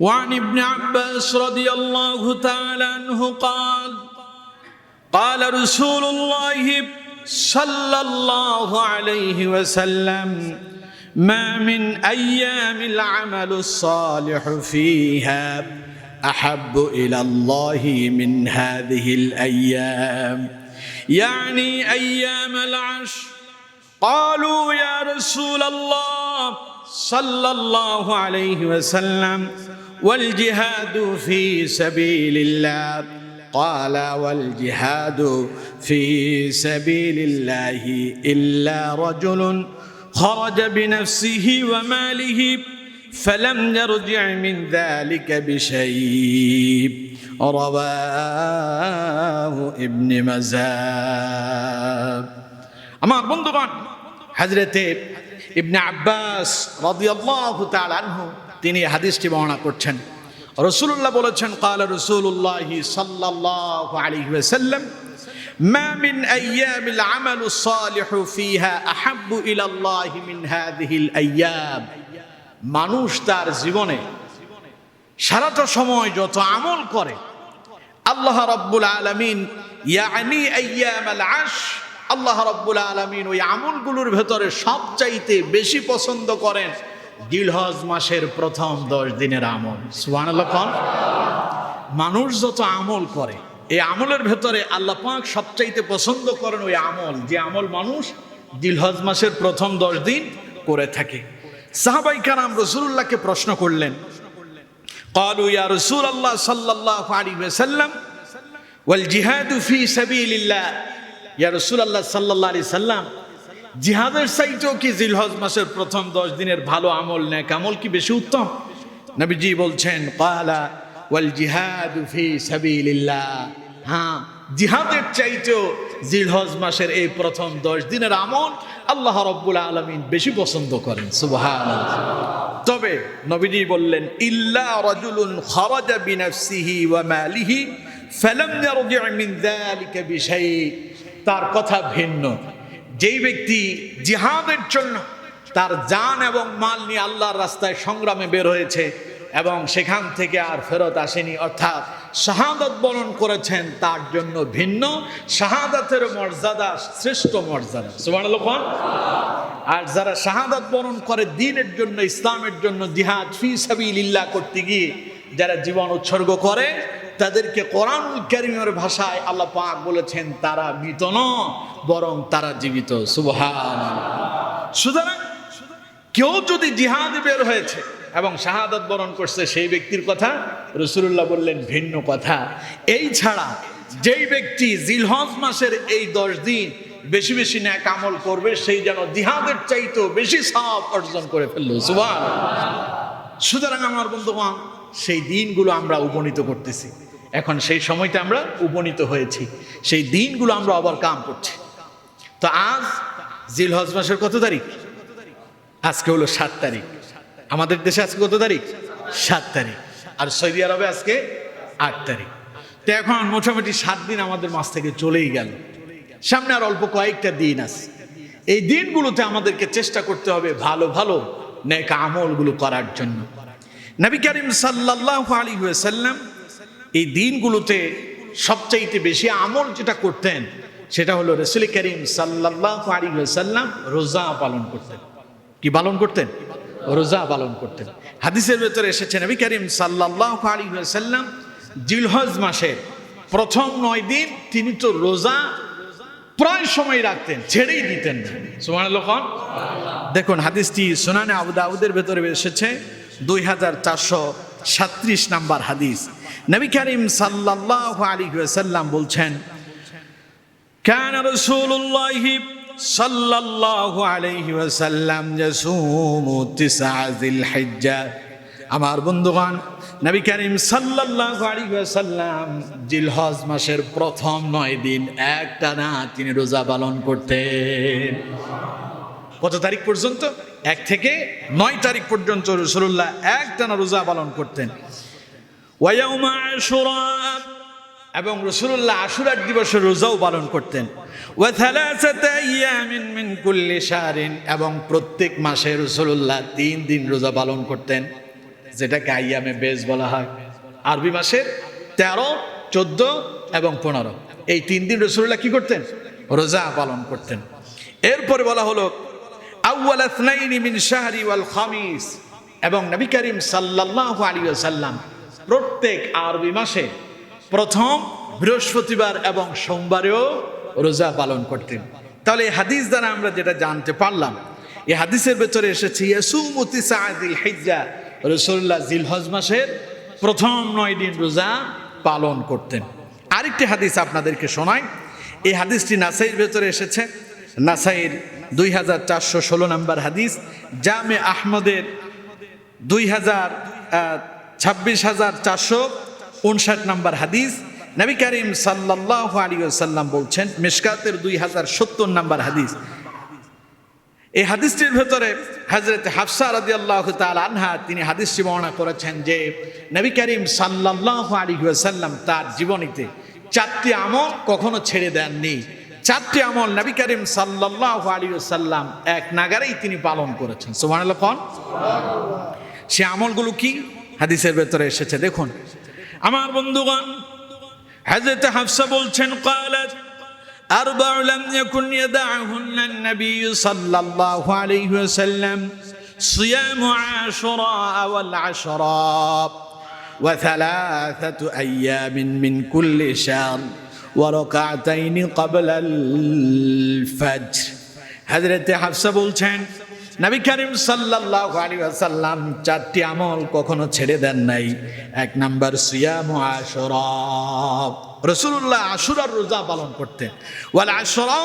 وعن ابن عباس رضي الله تعالى عنه قال قال رسول الله صلى الله عليه وسلم ما من أيام العمل الصالح فيها أحب إلى الله من هذه الأيام. يعني أيام العشر. قالوا يا رسول الله صلى الله عليه وسلم والجهاد في سبيل الله قال والجهاد في سبيل الله الا رجل خرج بنفسه وماله فلم يرجع من ذلك بشيء رواه ابن مزاب আমার বন্ধুগণ হাজরেতে ইবনে আব্বাস রাদিয়াল্লাহু তাআলা আনহু তিনি এই হাদিসটি বর্ণনা করছেন রসুল্লাহ বলেছেন قال رسول الله صلى الله عليه وسلم ما من أيام العمل الصالح فيها أحب إلى الله من هذه الأيام মানুষ তার জীবনে সারাটা সময় যত আমল করে আল্লাহ রব্বুল আলমিন ইয়ানি আইয়ামাল আশ আল্লাহ রব্বুল আলমিন ওই আমলগুলোর ভেতরে সবচাইতে বেশি পছন্দ করেন দিলহজ মাসের প্রথম দশ দিনের আমল সুবান মানুষ যত আমল করে এই আমলের ভেতরে আল্লাহ পাক সবচাইতে পছন্দ করেন ওই আমল যে আমল মানুষ দিলহজ মাসের প্রথম দশ দিন করে থাকে সাহাবাই কারাম রসুল্লাহকে প্রশ্ন করলেন قالوا يا رسول الله صلى الله عليه وسلم والجهاد في سبيل الله يا رسول الله صلى الله عليه وسلم জিহাদের সাইটেও কি জিলহজ মাসের প্রথম দশ দিনের ভালো আমল, নেক আমল কি বেশি উত্তম? নবীজি বলছেন, কালা ওয়াল জিহাদ ফি সাবিলিল্লাহ। হ্যাঁ জিহাদের চাইতেও জিলহজ মাসের এই প্রথম দশ দিনের আমল আল্লাহ রব্বুল আলমিন বেশি পছন্দ করেন সুবহান তবে নবীজি বললেন, ইল্লা রাজুলুন খরাজা বিনাফসিহি ওয়া মালিহি ফালাম ইয়ারজি' মিন যালিকা বিশাই। তার কথা ভিন্ন। যেই ব্যক্তি জিহাদের জন্য তার জান এবং মাল নিয়ে আল্লাহর রাস্তায় সংগ্রামে বের হয়েছে এবং সেখান থেকে আর ফেরত আসেনি, অর্থাৎ শাহাদত বরণ করেছেন, তার জন্য ভিন্ন শাহাদাতের মর্যাদা শ্রেষ্ঠ মর্যাদা সুবহানাল্লাহ কোন? আর যারা শাহাদাত বরণ করে দিনের জন্য, ইসলামের জন্য জিহাদ ফি সাবিলিল্লাহ করতে গিয়ে যারা জীবন উৎসর্গ করে তাদেরকে কোরআনুল কারীমের ভাষায় আল্লাহ পাক বলেছেন, তারা মৃত ন বরং তারা জীবিত। সুবহান সুতরাং কেউ যদি জিহাদে বের হয়েছে এবং শাহাদাত বরণ করছে, সেই ব্যক্তির কথা রসুল্লাহ বললেন ভিন্ন কথা। এই ছাড়া যেই ব্যক্তি জিলহজ মাসের এই দশ দিন বেশি বেশি ন্যাক আমল করবে, সেই যেন জিহাদের চাইতেও বেশি সাপ অর্জন করে ফেলল। সুবান সুতরাং আমার বন্ধুগণ, সেই দিনগুলো আমরা উপনীত করতেছি। এখন সেই সময়টা আমরা উপনীত হয়েছি। সেই দিনগুলো আমরা আবার কাম করছি। তো আজ জিলহজ মাসের কত তারিখ? আজকে হলো সাত তারিখ। আমাদের দেশে আজকে কত তারিখ? সাত তারিখ। আর সৌদি আরবে আজকে আট তারিখ। তো এখন মোটামুটি সাত দিন আমাদের মাস থেকে চলেই গেল। সামনে আর অল্প কয়েকটা দিন আছে। এই দিনগুলোতে আমাদেরকে চেষ্টা করতে হবে ভালো ভালো নেক আমলগুলো করার জন্য। নবী করিম সাল্লাহ আলী সাল্লাম এই দিনগুলোতে সবচাইতে বেশি আমল যেটা করতেন, সেটা হলো রসুল করিম সাল্লাহ আলী সাল্লাম রোজা পালন করতেন। কি পালন করতেন? রোজা পালন করতেন। হাদিসের ভেতরে এসেছে, নবী করিম সাল্লাহ আলী সাল্লাম জিলহজ মাসের প্রথম নয় দিন তিনি তো রোজা প্রায় সময় রাখতেন, ছেড়েই দিতেন সুমান লোকন দেখুন, হাদিসটি সোনানে আবু দাউদের ভেতরে এসেছে, দুই হাজার চারশো সাত্রিশ নাম্বার হাদিস। নবী করিম সাল্লাহ আলী সাল্লাম বলছেন كان رسول الله صلى الله عليه وسلم يصوم تسع ذي الحجة আমার বন্ধুগণ নবী করিম সাল্লাল্লাহু আলাইহি ওয়াসাল্লাম জিলহজ মাসের প্রথম নয় দিন একটা না তিনি রোজা পালন করতেন কত তারিখ পর্যন্ত এক থেকে নয় তারিখ পর্যন্ত রসুল্লাহ একটানা রোজা পালন করতেন ওয়ায়াউমা আশুরা। এবং রসুল্লাহ আশুরার দিবসে রোজাও পালন করতেন। এবং প্রত্যেক মাসে রসুল্লাহ তিন দিন রোজা পালন করতেন, যেটাকে আইয়ামে বেজ বলা হয়। আরবি মাসের তেরো, চোদ্দ এবং পনেরো। এই তিন দিন রসুল্লাহ কি করতেন? রোজা পালন করতেন। এরপরে বলা হলো, আউয়াল মিন শাহরি ওয়াল খামিস। এবং নবী করিম সাল্লাল্লাহু আলাইহি ওয়াসাল্লাম প্রত্যেক আরবি মাসে প্রথম বৃহস্পতিবার এবং সোমবারেও রোজা পালন করতেন। তাহলে এই হাদিস দ্বারা আমরা যেটা জানতে পারলাম, এই হাদিসের ভেতরে এসেছে ইয়াসুমতি সাআদিল হিজ্জা রাসূলুল্লাহ জিলহজ মাসের প্রথম নয় দিন রোজা পালন করতেন। আরেকটি হাদিস আপনাদেরকে শোনাই। এই হাদিসটি নাসাইয়ের ভেতরে এসেছে। নাসাইয়ের দুই হাজার চারশো ষোলো নম্বর হাদিস, জামে আহমদের দুই হাজার ছাব্বিশ হাজার চারশো উনষাট নম্বর হাদিস। নবী করিম সাল্লাহ আলী সাল্লাম বলছেন মিশকাতের দুই হাজার সত্তর নম্বর হাদিস। এই হাদিসটির ভেতরে হজরত হাফসা রাদি আল্লাহ আনহা, তিনি হাদিসটি বর্ণনা করেছেন যে, নবী করিম সাল্লাহ আলী সাল্লাম তার জীবনীতে চারটি আমল কখনো ছেড়ে দেননি। চারটি আমল নবী করিম সাল্লাহ আলী সাল্লাম এক নাগারেই তিনি পালন করেছেন। সুমান সে আমলগুলো কি? হাদিসের ভেতরে এসেছে দেখুন আমার বন্ধুগণ হজরত হাফসা বলছেন قالت أربع لم يكن يدعهن النبي صلى الله عليه وسلم صيام عاشوراء والعشراء وثلاثة أيام من كل شهر وركعتين قبل الفجر حضرت حفصة বলছেন নবী করিম সাল্লাল্লাহু আলাইহি ওয়াসাল্লাম চারটি আমল কখনো ছেড়ে দেন নাই। এক নাম্বার, সিয়াম আশুরা। রাসূলুল্লাহ আশুরার রোজা পালন করতেন। ওয়াল আশুরা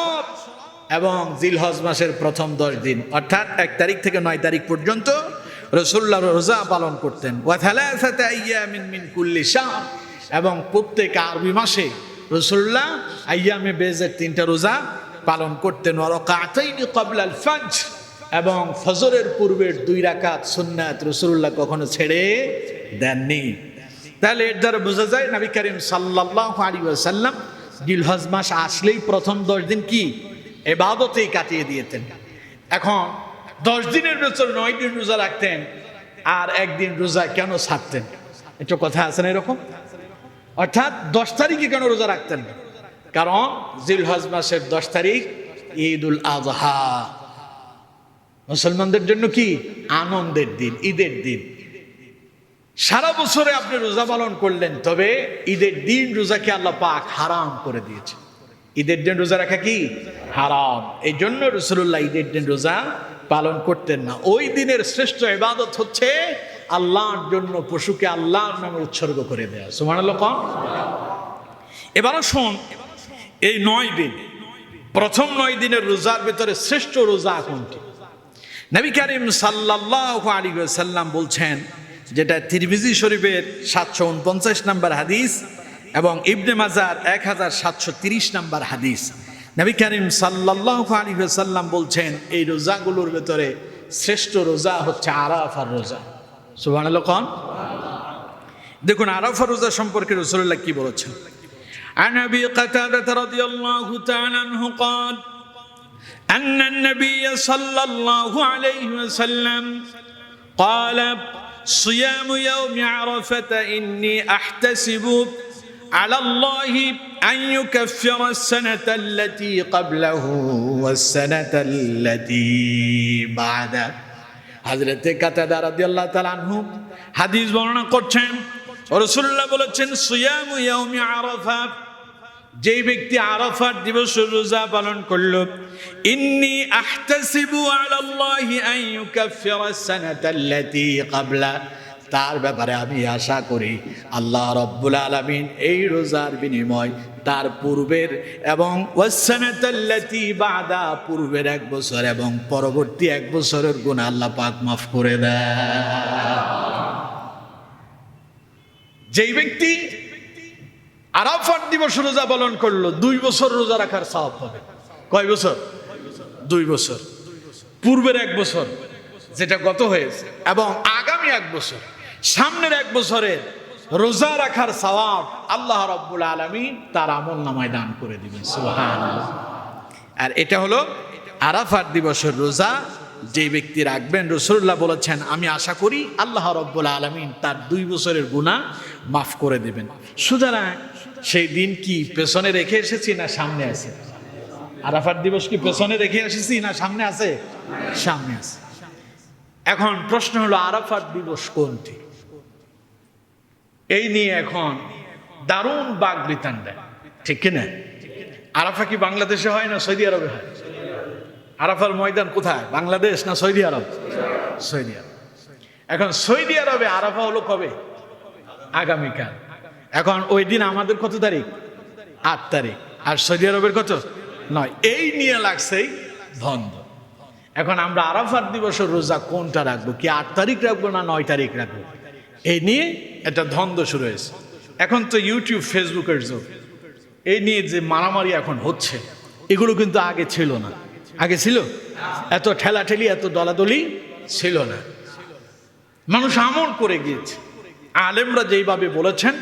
এবং জিলহজ মাসের প্রথম দশ দিন। অর্থাৎ এক তারিখ থেকে নয় তারিখ পর্যন্ত রসুল্লাহ রোজা পালন করতেন। মিন কুল্লি শাহর এবং প্রত্যেক আরবি মাসে রসুল্লাহ আইয়ামে বেজের তিনটা রোজা পালন করতেন। ওয়ারাকাতাইনি ক্বাবলাল ফাজর। এবং ফজরের পূর্বের দুই রাকাত সুন্নাত রসুল্লাহ কখনো ছেড়ে দেননি। তাহলে এর দ্বারা বোঝা যায় নবী করিম সাল্লাল্লাহু আলাইহি ওয়াসাল্লাম জিলহজ মাস আসলেই প্রথম দশ দিন কি? এবাদতেই কাটিয়ে দিয়েতেন। এখন দশ দিনের ভেতর নয় দিন রোজা রাখতেন আর একদিন রোজা কেন ছাড়তেন? একটু কথা আছে না এরকম? অর্থাৎ দশ তারিখে কেন রোজা রাখতেন? কারণ জিলহজ মাসের দশ তারিখ ঈদ উল আজহা মুসলমানদের জন্য কি? আনন্দের দিন, ঈদের দিন। সারা বছরে আপনি রোজা পালন করলেন, তবে ঈদের দিন রোজাকে আল্লাহ পাক হারাম করে দিয়েছে ঈদের দিন রোজা রাখা কি? হারাম। এই জন্য রসুল্লাহ ঈদের দিন রোজা পালন করতেন না। ওই দিনের শ্রেষ্ঠ ইবাদত হচ্ছে আল্লাহর জন্য পশুকে আল্লাহর নামে উৎসর্গ করে দেয়া। সুমান কম। এবারও শোন, এই নয় দিন, প্রথম নয় দিনের রোজার ভিতরে শ্রেষ্ঠ রোজা কোনটি? নবী করিম সাল্লাহ আলী সাল্লাম বলছেন যেটা তিরমিজি শরীফের সাতশো উনপঞ্চাশ নম্বর হাদিস এবং ইবনে মাজার এক হাজার সাতশো তিরিশ নম্বর হাদিস নবী করিম সাল্লাহ আলী সাল্লাম বলছেন এই রোজাগুলোর ভেতরে শ্রেষ্ঠ রোজা হচ্ছে আরাফার রোজা সুবাহ কন দেখুন আরাফার রোজা সম্পর্কে রসুল্লাহ কি বলেছেন عن ابي قتاده رضي الله تعالى عنه قال ان النبي صلى الله عليه وسلم قال صيام يوم عرفه اني احتسب على الله ان يكفر السنه التي قبله والسنه التي بعده হাজরতে কাতাদা রাদিয়াল্লাহু তাআলা আনহু হাদিস বর্ণনা করছেন রসুল্লাহ বলেছেন সুয়াম ইয়াউমি আরাফা যেই ব্যক্তি আরাফার দিবস রোজা পালন করল, ইন্নি আহতাসিবু আলাল্লাহি আন ইউকাফিরা ক্বাবলা তার ব্যাপারে আমি আশা করি আল্লাহ রব্বুল আলামিন এই রোজার বিনিময় তার পূর্বের এবং ওয়াসানাতাল্লাতী বাদা পূর্বের এক বছর এবং পরবর্তী এক বছরের গুণ আল্লাহ পাক মাফ করে দেয় যেই ব্যক্তি আরাফাত দিবস রোজা পালন করল, দুই বছর রোজা রাখার সাহাব পাবে কয় বছর? দুই বছর। পূর্বের এক বছর, যেটা গত হয়েছে, এবং আগামী এক বছর। সামনের এক বছরের রোজা রাখার সওয়াব আল্লাহ রব্বুল আলমী তার আমল নামায় দান করে দিবেন। আর এটা হলো আরাফাত দিবসের রোজা। যে ব্যক্তি রাখবেন রসুল্লাহ বলেছেন, আমি আশা করি আল্লাহ রব্বুল আলমিন তার দুই বছরের গুণা মাফ করে দেবেন। সুতরাং সেই দিন কি পেছনে রেখে এসেছি না সামনে আছে? আরাফার দিবস কি পেছনে রেখে এসেছি না সামনে আছে? সামনে আছে। এখন প্রশ্ন হলো আরাফার দিবস কোনটি? এই নিয়ে এখন দারুণ বাঘ বিতান দেয়। ঠিক কিনা আরাফা কি বাংলাদেশে হয় না সৌদি আরবে হয়? আরাফার ময়দান কোথায়? বাংলাদেশ না সৌদি আরব? সৌদি আরব। এখন সৌদি আরবে আরাফা হলো কবে? আগামীকাল। এখন ওই দিন আমাদের কত তারিখ? আট তারিখ। আর সৌদি আরবের কত? নয়। এই নিয়ে লাগছেই ধন্দ এখন আমরা আরাফার দিবসের রোজা কোনটা রাখব? কি আট তারিখ রাখব না নয় তারিখ রাখব? এই নিয়ে একটা ধন্দ শুরু হয়েছে। এখন তো ইউটিউব ফেসবুকের যুগ। এই নিয়ে যে মারামারি এখন হচ্ছে, এগুলো কিন্তু আগে ছিল না। আগে ছিল? এত ঠেলাঠেলি, এত দলাদলি ছিল না। মানুষ আমল করে গিয়েছে। আলেমরা যেইভাবে বলেছেন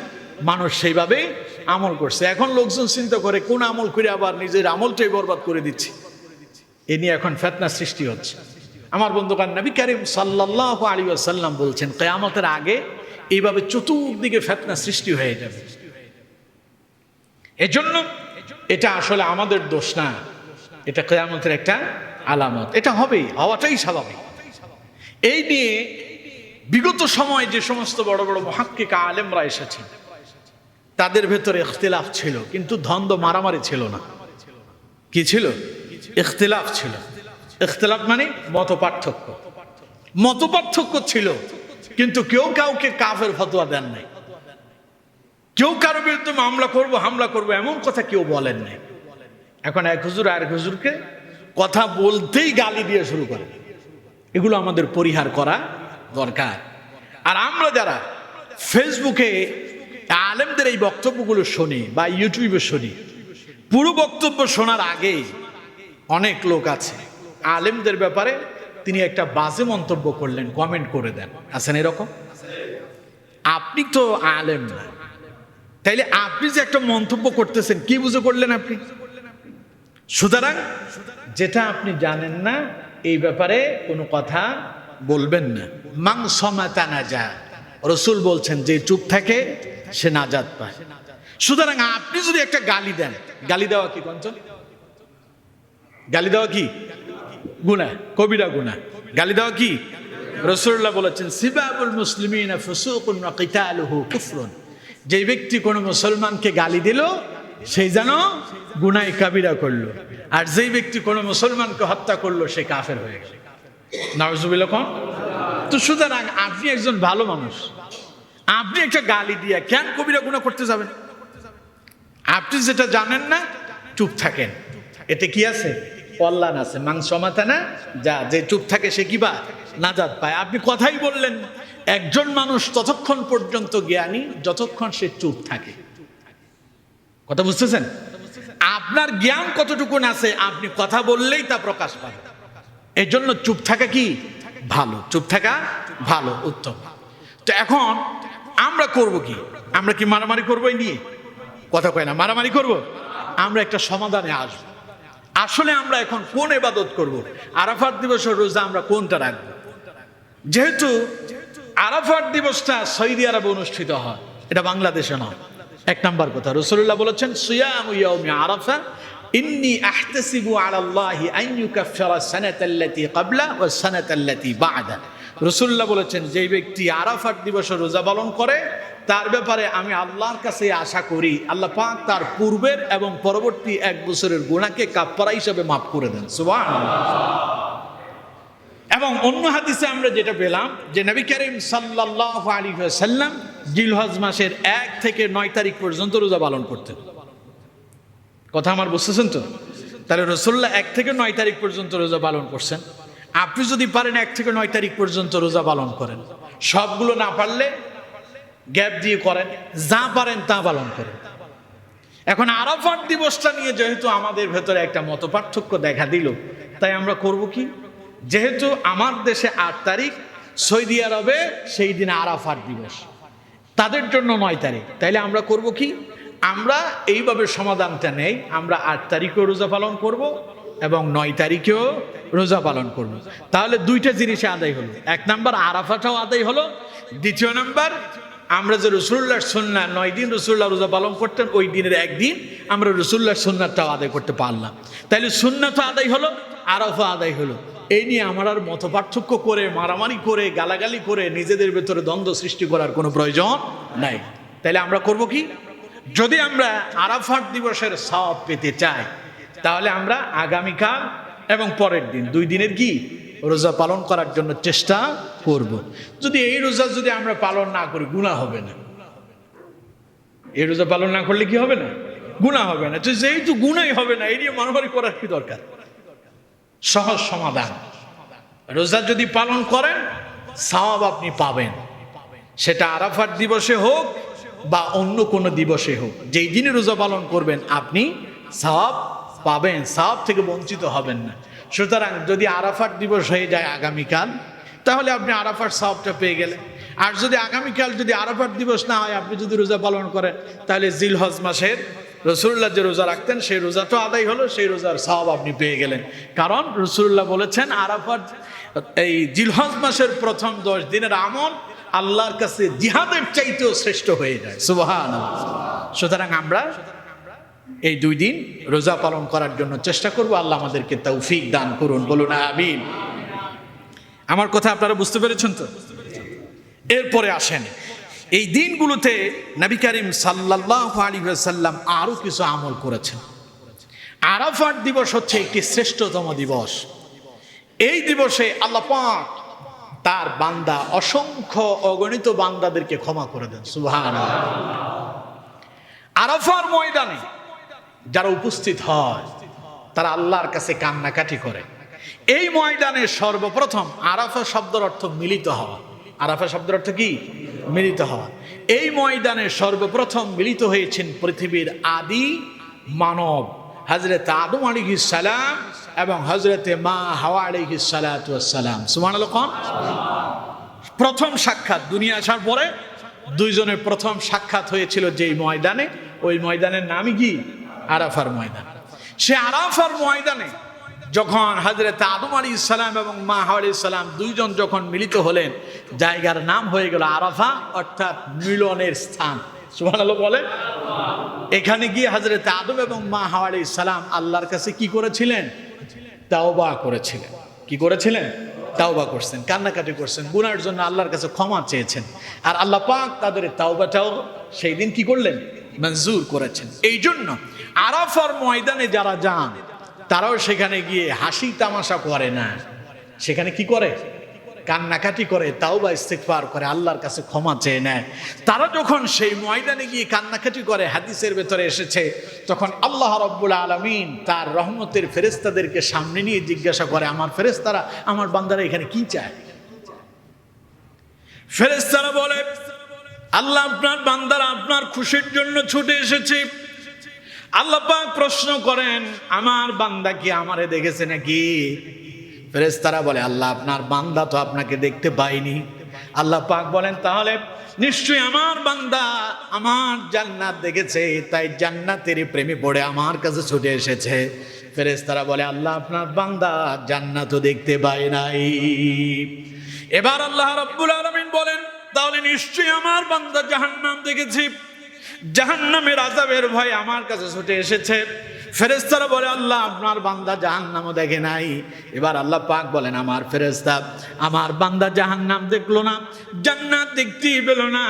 মানুষ সেইভাবে আমল করছে। এখন লোকজন চিন্তা করে, কোন আমল করে আবার নিজের আমলটাই বরবাদ করে দিচ্ছে। এ নিয়ে এখন ফেতনা সৃষ্টি হচ্ছে। আমার বন্ধুকান নবী করিম সাল্লাহ আলী আসাল্লাম বলছেন, কেয়ামতের আগে এইভাবে চতুর্দিকে ফেতনা সৃষ্টি হয়ে যাবে। এজন্য এটা আসলে আমাদের দোষ না। এটা কেয়ামতের একটা আলামত। এটা হবেই, হওয়াটাই স্বাভাবিক। এই নিয়ে বিগত সময়ে যে সমস্ত বড় বড় মহাক্কিকা আলেমরা এসেছেন তাদের ভেতরে ইখতিলাফ ছিল, কিন্তু দ্বন্দ্ব মারামারি ছিল না। কি ছিল? ইখতিলাফ ছিল। ইখতিলাফ মানে মত পার্থক্য মত পার্থক্য ছিল, কিন্তু কেউ কাউকে কাফের ফতোয়া দেন নাই। কেউ কারও বিরুদ্ধে মামলা করব, হামলা করব, এমন কথা কেউ বলেন নাই। এখন এক হুজুর আর এক হুজুরকে কথা বলতেই গালি দিয়ে শুরু করে। এগুলো আমাদের পরিহার করা দরকার। আর আমরা যারা ফেসবুকে আলেমদের এই বক্তব্যগুলো শুনি বা ইউটিউবে শুনি। পুরো বক্তব্য শোনার আগেই অনেক লোক আছে। আলেমদের ব্যাপারে তিনি একটা বাজে মন্তব্য করলেন, কমেন্ট করে দেন। আছেন এরকম? আপনি তো আলেম না। তাইলে আপনি যে একটা মন্তব্য করতেছেন, কি বুঝে করলেন আপনি? সুতরাং যেটা আপনি জানেন না, এই ব্যাপারে কোনো কথা বলবেন না। মাং সমাতা না যা রসুল বলছেন, যে চুপ থাকে সে নাজাত পায়। সুতরাং আপনি যদি একটা গালি দেন, গালি দেওয়া কি কঞ্চন? গালি দেওয়া কি? গুণা কবিরা গুণা গালি দেওয়া কি? রসুল্লাহ বলেছেন, সিবাবুল কিতালুহু কুফরুন। যে ব্যক্তি কোনো মুসলমানকে গালি দিল সেই যেন গুনাই কাবিরা করল। আর যেই ব্যক্তি কোনো মুসলমানকে হত্যা করল, সে কাফের হয়ে গেল। নারজুবিল কন? তো সুতরাং আপনি একজন ভালো মানুষ। আপনি একটা গালি দিয়া কেন কবিরা গুণা করতে যাবেন? আপনি যেটা জানেন না, চুপ থাকেন। এতে কি আছে? কল্যাণ আছে। মাংস মাথা না? যা, যে চুপ থাকে সে কি বা? নাজাদ পায়। আপনি কথাই বললেন, একজন মানুষ ততক্ষণ পর্যন্ত জ্ঞানী, যতক্ষণ সে চুপ থাকে। কথা বুঝতেছেন? আপনার জ্ঞান কতটুকুন আছে, আপনি কথা বললেই তা প্রকাশ পায়। এর জন্য চুপ থাকা কি? ভালো, চুপ থাকা ভালো, উত্তম। তো এখন আমরা করব কি? আমরা কি মারামারি করব এই নিয়ে? কথা কয় না, মারামারি করব? আমরা একটা সমাধানে আসব। আসলে আমরা এখন কোন এবাদত করব? আরাফাত দিবসের রোজা আমরা কোনটা রাখব? যেহেতু আরাফাত দিবসটা সৌদি আরবে অনুষ্ঠিত হয়, এটা বাংলাদেশে নয়। এক নাম্বার কথা রসুল্লাহ বলেছেন, সুয়াম আরাফা ইন্নি আহতাসিবু আলা আল্লাহি আন ইউকাফফিরা সানাতাল্লাতী ক্বাবলা ওয়া সানাতাল্লাতী বা'দা। রসুল্লাহ বলেছেন, যেই ব্যক্তি আরাফাত দিবসে রোজা পালন করে, তার ব্যাপারে আমি আল্লাহর কাছে আশা করি। আল্লাহ পাক তার পূর্বের এবং পরবর্তী এক বছরের গুণাকে কাপ্পারা হিসেবে মাফ করে দেন। সুবহানাল্লাহ। এবং অন্য হাদিসে আমরা যেটা পেলাম যে নবী করিম সাল্লাহ আলী সাল্লাম জিলহজ মাসের এক থেকে নয় তারিখ পর্যন্ত রোজা পালন করতেন। কথা আমার বুঝতেছেন তো? তাহলে রসুল্লাহ এক থেকে নয় তারিখ পর্যন্ত রোজা পালন করছেন। আপনি যদি পারেন এক থেকে নয় তারিখ পর্যন্ত রোজা পালন করেন। সবগুলো না পারলে গ্যাপ দিয়ে করেন, যা পারেন তা পালন করেন। এখন আরাফাট দিবসটা নিয়ে যেহেতু আমাদের ভেতরে একটা মত পার্থক্য দেখা দিল, তাই আমরা করব কি? যেহেতু আমার দেশে আট তারিখ, সৌদি আরবে সেই দিন আরাফাট দিবস। তাদের জন্য নয় তারিখ। তাইলে আমরা করব কি? আমরা এইভাবে সমাধানটা নেই। আমরা আট তারিখেও রোজা পালন করব এবং নয় তারিখেও রোজা পালন করব। তাহলে দুইটা জিনিসে আদায় হলো। এক নাম্বার আরাফাটাও আদায় হলো। দ্বিতীয় নাম্বার, আমরা যে রসুল্লাহর সন্না নয় দিন রসুল্লাহ রোজা পালন করতেন, ওই দিনের একদিন আমরা রসুল্লাহর সন্ন্যাটাও আদায় করতে পারলাম। তাইলে সুন্নাত আদায় হলো আরাফা আদায় হলো। এই নিয়ে আমার আর মত পার্থক্য করে, মারামারি করে, গালাগালি করে নিজেদের ভেতরে দ্বন্দ্ব সৃষ্টি করার কোনো প্রয়োজন নাই। তাইলে আমরা করব কি? যদি আমরা আরাফাট দিবসের সব পেতে চাই, তাহলে আমরা আগামীকাল এবং পরের দিন, দুই দিনের কি? রোজা পালন করার জন্য চেষ্টা করব। যদি এই রোজা যদি আমরা পালন না করি গুণা হবে না। এই রোজা পালন না করলে কি হবে না? গুণা হবে না। তো যেহেতু গুণাই হবে না, এই নিয়ে মারামারি করার কি দরকার? সহজ সমাধান। রোজা যদি পালন করেন, সওয়াব আপনি পাবেন। সেটা আরাফাট দিবসে হোক বা অন্য কোনো দিবসে হোক, যেই দিনে রোজা পালন করবেন, আপনি সওয়াব পাবেন, সওয়াব থেকে বঞ্চিত হবেন না। সুতরাং যদি আরাফাট দিবস হয়ে যায় আগামীকাল, তাহলে আপনি আরাফাট সওয়াবটা পেয়ে গেলেন। আর যদি আগামীকাল যদি আরাফাট দিবস না হয়, আপনি যদি রোজা পালন করেন, তাহলে জিল হজ মাসের রসুল্লাহ যে রোজা রাখতেন, সেই রোজা তো আদায় হলো, সেই রোজার সওয়াব আপনি পেয়ে গেলেন। কারণ রসুল্লাহ বলেছেন আরাফাট এই জিলহজ মাসের প্রথম দশ দিনের আমল আল্লাহর কাছে জিহাদের চাইতেও শ্রেষ্ঠ হয়ে যায়। সুবহান সুতরাং আমরা এই দুই দিন রোজা পালন করার জন্য চেষ্টা করব, আল্লাহ আমাদেরকে তৌফিক দান করুন, বলুন আমিন। আমার কথা আপনারা বুঝতে পেরেছেন তো? এরপরে আসেন। এই দিনগুলোতে নবী করিম সাল্লাহ আলী সাল্লাম আরও কিছু আমল করেছেন। আরাফাট দিবস হচ্ছে একটি শ্রেষ্ঠতম দিবস। এই দিবসে আল্লাহ পাক তার বান্দা, অসংখ্য অগণিত বান্দাদেরকে ক্ষমা করে দেন। সুবহান আরাফার ময়দানে যারা উপস্থিত হয়, তারা আল্লাহর কাছে কান্নাকাটি করে। এই ময়দানে সর্বপ্রথম আরাফা শব্দের অর্থ মিলিত হওয়া। আরাফা শব্দের অর্থ কি? মিলিত হওয়া। এই ময়দানে সর্বপ্রথম মিলিত হয়েছেন পৃথিবীর আদি মানব। হজরত আদম আলী সালাম এবং হজরতে মা হাওয়া আলী সালাম সুমান খান প্রথম সাক্ষাৎ দুনিয়া আসার পরে দুইজনের প্রথম সাক্ষাৎ হয়েছিল যেই ময়দানে। ওই ময়দানের নামই কি? আরাফার ময়দান। সে আরাফার ময়দানে যখন হাজরত আদম আলী ইসলাম এবং মা হাওয়ার ইসলাম দুইজন যখন মিলিত হলেন, জায়গার নাম হয়ে গেল আরাফা, অর্থাৎ মিলনের স্থান। সুবহানাল্লাহ বলে এখানে গিয়ে হাজরত আদম এবং মা হাওয়ার ইসলাম আল্লাহর কাছে কি করেছিলেন? তাওবা করেছিলেন। কি করেছিলেন? তাওবা করছেন কান্নাকাটি করছেন গুনার জন্য আল্লাহর কাছে ক্ষমা চেয়েছেন। আর আল্লাহ পাক তাদের তাওবাটাও সেই দিন কি করলেন? মঞ্জুর করেছেন। এই জন্য আরাফার ময়দানে যারা যান তারাও সেখানে গিয়ে হাসি তামাশা করে না। সেখানে কি করে? কান্নাকাটি করে তাও বা ইস্তেকবার করে, আল্লাহর কাছে ক্ষমা চেয়ে নেয়। তারা যখন সেই ময়দানে গিয়ে কান্নাকাটি করে, হাদিসের ভেতরে এসেছে, তখন আল্লাহ রব্বুল আলমিন তার রহমতের ফেরেস্তাদেরকে সামনে নিয়ে জিজ্ঞাসা করে, আমার ফেরেস্তারা আমার বান্দারা এখানে কি চায়? ফেরেস্তারা বলে, আল্লাহ আপনার বান্দারা আপনার খুশির জন্য ছুটে এসেছে। আল্লাহ প্রশ্ন করেন, আমার বান্দা কি আমারে দেখেছে নাকি? ফেরেস্তারা বলে, আল্লাহ আপনার বান্দা তো আপনাকে দেখতে পাইনি। আল্লাহ পাক বলেন, তাহলে নিশ্চয়ই আমার বান্দা আমার জান্নাত দেখেছে, তাই জান্নাতের প্রেমে পড়ে আমার কাছে ছুটে এসেছে। ফেরেস্তারা বলে, আল্লাহ আপনার বান্দা জান্নাতও দেখতে পায় নাই। এবার আল্লাহ রব্বুল আলমিন বলেন, তাহলে নিশ্চয়ই আমার বান্দা জাহান্নাম দেখেছি। জাহান্নামের আজাবের ভয় আমার কাছে ছুটে এসেছে। ফেরেস্তারা বলে, আল্লাহ, আপনার বান্দা জাহান্নামও দেখে নাই। এবার আল্লাহ পাক বলেন, আমার ফেরেস্তা আমার বান্দা জাহান্নাম দেখল না, জান্নাত দেখতেই পেল না,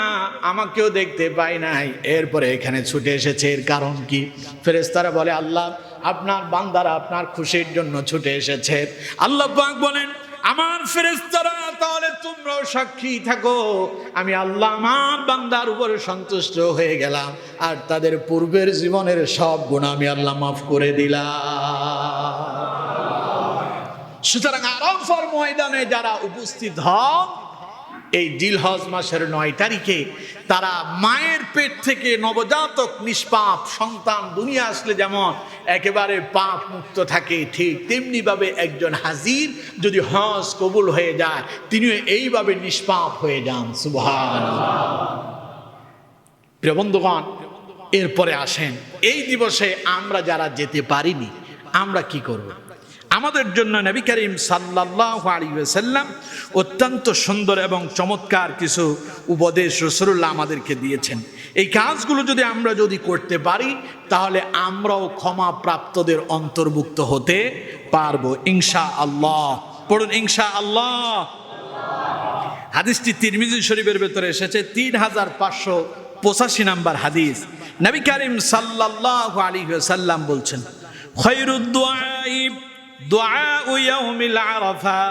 আমাকেও দেখতে পাই নাই। এরপরে এখানে ছুটে এসেছে, এর কারণ কি? ফেরেস্তারা বলে, আল্লাহ, আপনার বান্দারা আপনার খুশির জন্য ছুটে এসেছে। আল্লাহ পাক বলেন আমার ফেরেস্তারা তাহলে তোমরাও সাক্ষী থাকো। আমি আল্লাহ আমার বান্দার উপরে সন্তুষ্ট হয়ে গেলাম। আর তাদের পূর্বের জীবনের সব গুণ আমি আল্লাহ মাফ করে দিলাম। সুতরাং আরফার ময়দানে যারা উপস্থিত হন এই জিলহজ মাসের নয় তারিখে তারা মায়ের পেট থেকে নবজাতক নিষ্পাপ সন্তান দুনিয়া আসলে যেমন একেবারে পাপ মুক্ত থাকে, ঠিক তেমনিভাবে একজন হাজির যদি হজ কবুল হয়ে যায়, তিনিও এইভাবে নিষ্পাপ হয়ে যান সুভান প্রিয় বন্ধুগণ, এরপরে আসেন এই দিবসে আমরা যারা যেতে পারিনি, আমরা কি করব। আমাদের জন্য নবী করিম সাল্লাহ আলী সাল্লাম অত্যন্ত সুন্দর এবং চমৎকার কিছু উপদেশ রসুল্লাহ আমাদেরকে দিয়েছেন। এই কাজগুলো যদি আমরা যদি করতে পারি, তাহলে আমরাও ক্ষমা প্রাপ্তদের অন্তর্ভুক্ত হতে পারব। ইনশা আল্লাহ পড়ুন ইনশা আল্লাহ হাদিসটি তিরমিজি শরীফের ভেতরে এসেছে তিন হাজার পাঁচশো পঁচাশি নাম্বার হাদিস। নবী করিম সাল্লাহ আলী সাল্লাম বলছেন ইয়াউমিল আরাফা।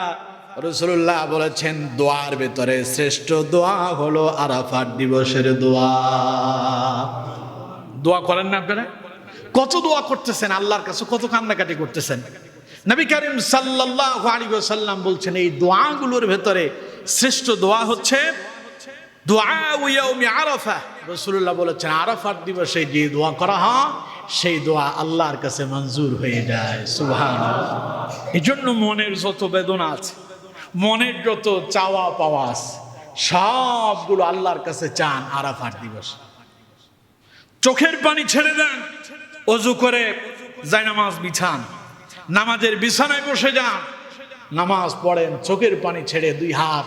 রসুল্লাহ বলেছেন দোয়ার ভেতরে শ্রেষ্ঠ দোয়া হলো আরাফার দিবসের দোয়া। দোয়া করেন না আপনারা? কত দোয়া করতেছেন আল্লাহর কাছে কত কান্নাকাটি করতেছেন? নবী করিম সাল্লাল্লাহু আলাইহি ওয়াসাল্লাম বলছেন এই দোয়াগুলোর ভেতরে শ্রেষ্ঠ দোয়া হচ্ছে দোয়া আরাফা। রসুল্লাহ বলেছেন আরাফার দিবসে যে দোয়া করা হয় সেই দোয়া আল্লাহর কাছে মঞ্জুর হয়ে যায়। সুবহানাল্লাহ। এই জন্য মনের যত বেদনা আছে, মনের যত চাওয়া পাওয়া আছে, সবগুলো আল্লাহর কাছে চান আরাফার দিবস। চোখের পানি ছেড়ে দেন, অজু করে জায়নামাজ বিছান, নামাজের বিছানায় বসে যান, নামাজ পড়েন, চোখের পানি ছেড়ে দুই হাত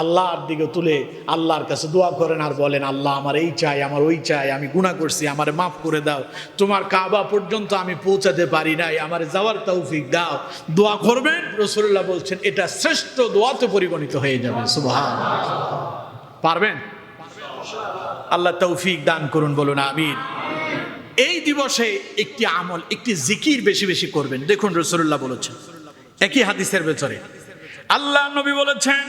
আল্লাহর দিকে তুলে আল্লাহর কাছে দোয়া করেন আর বলেন, আল্লাহ, আমার এই চাই, আমার ওই চাই, আমি গুণা করছি, আমার মাফ করে দাও। তোমার কাবা পর্যন্ত আমি পৌঁছাতে পারি নাই, আমার যাওয়ার তৌফিক দাও। দোয়া করবেন রসুল্লাহ বলছেন, এটা শ্রেষ্ঠ দোয়াতে পরিগণিত হয়ে যাবে। সুবহান পারবেন? আল্লাহ তৌফিক দান করুন, বলুন, আমিন। এই দিবসে একটি আমল, একটি জিকির বেশি বেশি করবেন। দেখুন রসুল্লাহ বলেছেন, একই হাদিসের ভেতরে। আল্লাহ নবী বলেছেন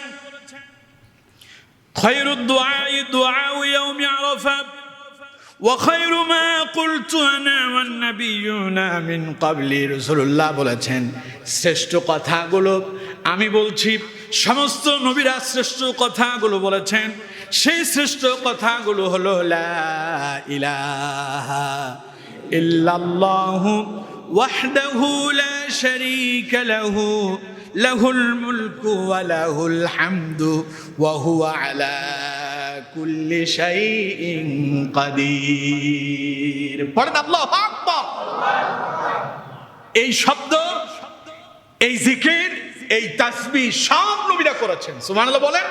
خير الدعاء دعاء يوم عرفة وخير ما قلت أنا والنبيون من قبلي رسول الله বলেছেন শ্রেষ্ঠ কথাগুলো আমি বলছি সমস্ত নবীরা শ্রেষ্ঠ কথাগুলো বলেছেন সেই শ্রেষ্ঠ কথাগুলো হলো লা ইলাহা ইল্লাল্লাহু ওয়াহদাহু লা শারীকা লাহু লাহুল মুলকু ওয়া লাহুল হামদু ওয়া হুয়া আলা কুল্লি শাইইন কাদির। পড়েন আল্লাহু আকবার। এই শব্দ, এই জিকির, এই তাসবিহ সব নবীরা করেছেন। সুবহানাল্লাহ বলেন,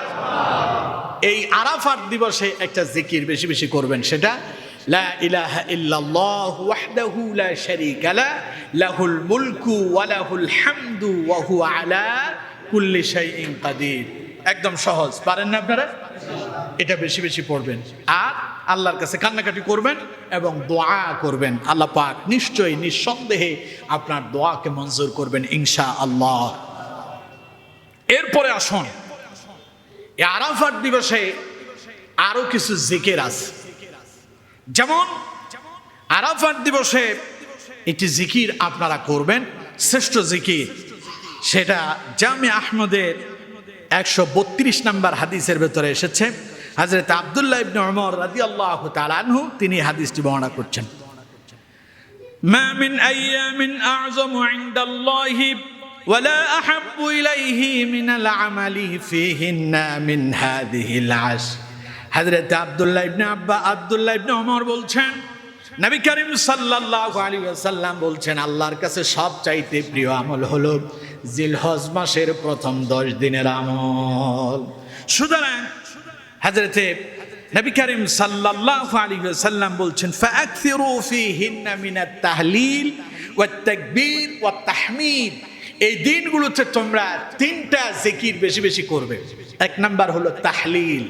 এই আরাফাত দিবসে একটা জিকির বেশি বেশি করবেন, সেটা ইলাহা ইল্লাল্লাহ ওয়াহদাহু লা শারীকা লা, লাহুল মুলকু ওয়া লাহুল হামদু ওয়া হুয়া আলা কুল্লি শাইইন কাদির। একদম সহজ, পারেন না আপনারা? এটা বেশি বেশি পড়বেন। আর আল্লাহর কাছে কান্নাকাটি করবেন এবং দোয়া করবেন। আল্লাহ পাক নিশ্চয়ই নিঃসন্দেহে আপনার দোয়াকে মঞ্জুর করবেন ইনশা আল্লাহ এরপরে আসুন, এই আরাফাত দিবসে আরও কিছু জিকির আছে। যেমন আরাফাত দিবসে একটি জিকির আপনারা করবেন শ্রেষ্ঠ জিকির সেটা জামে আহমদের একশো বত্রিশ নাম্বার হাদিসের ভেতরে এসেছে হাজরত আবদুল্লাহ ইবনে ওমর রাদিয়াল্লাহু তাআলা আনহু তিনি হাদিসটি বর্ণনা করছেন ما من أيام أعظم عند الله ولا أحب إليه من العمل فيهن من هذه العشر হাজরত আবদুল্লাহ ইবনে আব্বা আবদুল্লাহ ইবনে ওমর বলছেন, নবী করিম সাল্লাল্লাহু আলাইহি ওয়াসাল্লাম বলছেন, আল্লাহর কাছে সব চাইতে প্রিয় আমল হলো জিলহজ মাসের প্রথম দশ দিনের আমল। সুতরাং হাজরত নবী করিম সাল্লাল্লাহু আলাইহি ওয়াসাল্লাম বলছেন, ফাআকসিরু মিন আত-তাহলিল ওয়াত তাকবীর ওয়াত-তাহমীদ এই দিনগুলোতে তোমরা তিনটা জিকির বেশি বেশি করবে। এক নাম্বার হলো তাহলিল।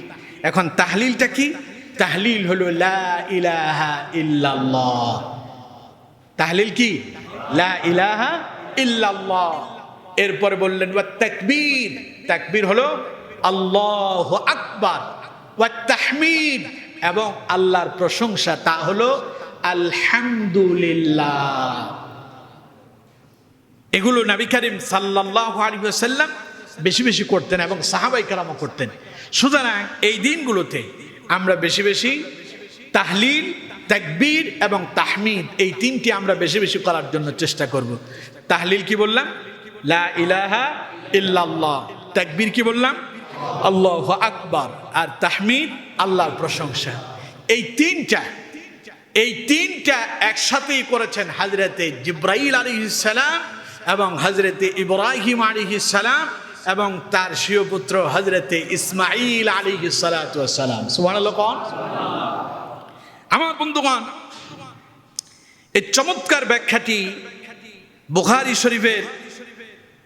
এখন তাহলিলটা কি? তাহলিল হলো লা ইলাহা তাহলিল কি? লা ইলাহা এরপরে বললেন, ওয়া তাকবীর হলো আল্লাহ আকবার। ওয়া তাহমিদ। এবং আল্লাহর প্রশংসা, তা হলো আলহামদুলিল্লাহ। এগুলো নবী করিম সাল্লাল্লাহু আলাইহি ওয়াসাল্লাম বেশি বেশি করতেন এবং সাহাবাই কারামও করতেন। সুতরাং এই দিনগুলোতে আমরা বেশি বেশি তাহলিল, তাকবীর এবং তাহমিদ, এই তিনটি আমরা বেশি বেশি করার জন্য চেষ্টা করব। তাহলিল কি বললাম? লা ইলাহা ইল্লাল্লাহ। তাকবীর কি বললাম? আল্লাহ আকবার। আর তাহমিদ, আল্লাহর প্রশংসা। এই তিনটা এই তিনটা একসাথেই করেছেন হাজরাতে জিব্রাইল আলী সালাম এবং হজরতে ইব্রাহিম আলিহি সালাম। এবং তার স্বীয় পুত্র হজরতে ইসমাইল আলিহি সালাম কন। আমার বন্ধুগণ, এই চমৎকার ব্যাখ্যাটি বুখারি শরীফের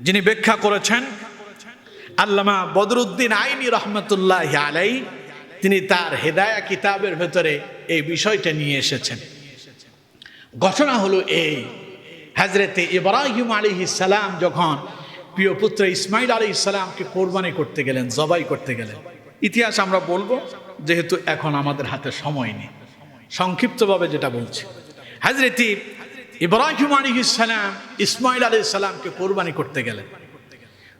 যিনি ব্যাখ্যা করেছেন, আল্লামা বদরুদ্দিন আইনি রহমতুল্লাহ আলাই তিনি তার হেদায়া কিতাবের ভেতরে এই বিষয়টা নিয়ে এসেছেন। ঘটনা হলো এই হাজরেতে ইব্রাহিম আলী সালাম যখন প্রিয় পুত্র ইসমাইল আলী ইসলামকে কোরবানি করতে গেলেন, জবাই করতে গেলেন। ইতিহাস আমরা বলব, যেহেতু এখন আমাদের হাতে সময় নেই। সংক্ষিপ্তভাবে যেটা বলছি, হাজরেতি ইব্রাহিম আলী সালাম ইসমাইল আলী সালামকে কোরবানি করতে গেলেন।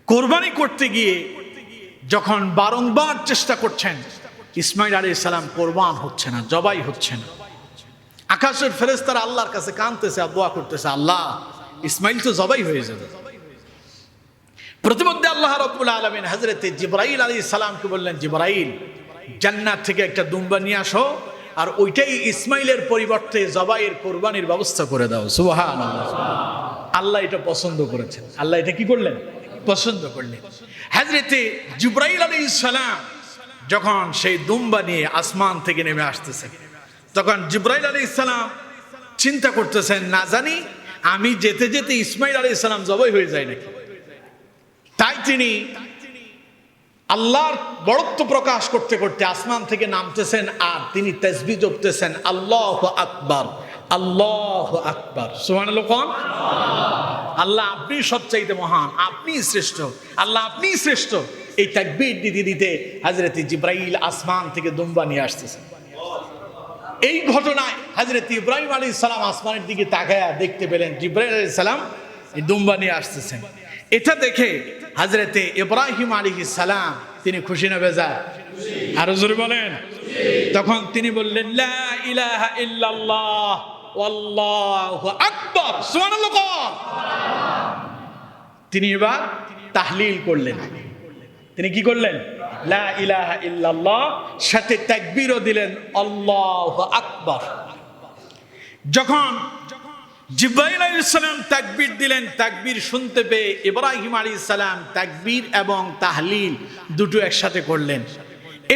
কোরবানি করতে গিয়ে যখন বারংবার চেষ্টা করছেন, ইসমাইল আলী সালাম কোরবান হচ্ছে না, জবাই হচ্ছে না। আকাশের ফেরেস্তারা আল্লাহর কাছে কানতেছে আর দোয়া করতেছে, আল্লাহ, ইসমাইল তো জবাই হয়ে যাবে। প্রতিমধ্যে আল্লাহ রব্বুল আলমিন হজরতে জিব্রাইল আলী সালামকে বললেন, জিব্রাইল, জান্নাত থেকে একটা দুম্বা নিয়ে আসো আর ওইটাই ইসমাইলের পরিবর্তে জবাইয়ের কোরবানির ব্যবস্থা করে দাও। সুবাহান আল্লাহ এটা পছন্দ করেছেন। আল্লাহ এটা কি করলেন? পছন্দ করলেন। হাজরেতে জিব্রাইল আলী সালাম যখন সেই দুম্বা নিয়ে আসমান থেকে নেমে আসতেছেন তখন জিব্রাইল আলী ইসলাম চিন্তা করতেছেন, না জানি, আমি যেতে যেতে ইসমাইল আলী ইসলাম জবাই হয়ে যায় নাকি? তাই তিনি আল্লাহর বড়ত্ব প্রকাশ করতে করতে আসমান থেকে নামতেছেন আর তিনি তেসবি জপতেছেন, আল্লাহ আকবর আল্লাহ আকবর। সুমান লোকন আল্লাহ। আপনি সবচাইতে মহান, আপনি শ্রেষ্ঠ, আল্লাহ আপনি শ্রেষ্ঠ। এই তাকবীর দিতে দিতে হাজরত জিব্রাইল আসমান থেকে দুম্বা নিয়ে আসতেছেন এই ঘটনায় হাজরত ইব্রাহিম আলী সালাম আসমানের দিকে তাকায়া দেখতে পেলেন জিব্রাহিম আলী সালাম এই দুম্বা নিয়ে আসতেছেন। এটা দেখে হাজরতে ইব্রাহিম আলী সালাম তিনি খুশি না বেজা আরও জোরে বলেন। তখন তিনি বললেন লা ইলাহা ইল্লাল্লাহ ওয়াল্লাহু আকবার সুবহানাল্লাহ। তিনি এবার তাহলিল করলেন। তিনি কি করলেন? লা ইলাহা ইল্লাল্লাহ সাথে তাকবীরও দিলেন আল্লাহ আকবার। যখন জিব্রাইল আলাইহিস সালাম তাকবীর দিলেন, তাকবীর শুনতে পেয়ে ইব্রাহিম আলাইহিস সালাম তাকবীর এবং তাহলিল দুটো একসাথে করলেন।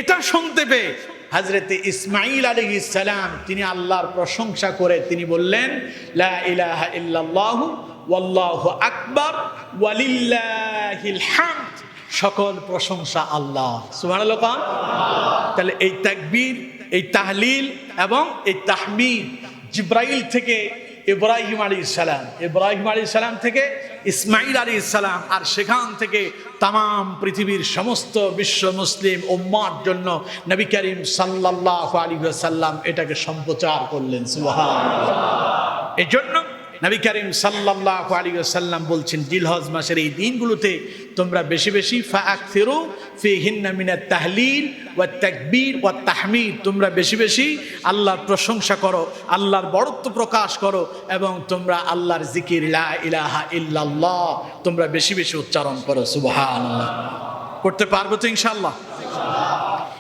এটা শুনতে পেয়ে হজরতে ইসমাইল আলাইহিস সালাম তিনি আল্লাহর প্রশংসা করে তিনি বললেন, লা ইলাহা ইল্লাল্লাহ ওয়াল্লাহু আকবার ওয়ালিল্লাহিল হামদ। সকল প্রশংসা আল্লাহ। সুবহানাল্লাহ তাহলে এই তাকবীর, এই তাহলিল এবং এই তাহমিদ জিব্রাইল থেকে ইব্রাহিম আলী ইসালাম ইব্রাহিম আলী ইসালাম থেকে ইসমাইল আলী ইসালাম আর সেখান থেকে তাম পৃথিবীর সমস্ত বিশ্ব মুসলিম উম্মার জন্য নবী করিম সাল্লাহ আলী সাল্লাম এটাকে সম্প্রচার করলেন। সুহান এজন্য জন্য নবী করিম সাল্লাহ আলী সাল্লাম বলছেন, জিলহজ মাসের এই দিনগুলোতে তোমরা বেশি বেশি ফাআকসিরু ফি হিন্না মিনাত তাহলিল ওয়া তাকবীর ওয়া তাহমিদ। তোমরা বেশি বেশি আল্লাহর প্রশংসা করো, আল্লাহর বড়ত্ব প্রকাশ করো এবং তোমরা আল্লাহর জিকির লা ইলাহা ইল্লাল্লাহ তোমরা বেশি বেশি উচ্চারণ করো, সুবহানাল্লাহ। করতে পারব তো ইনশাআল্লাহ?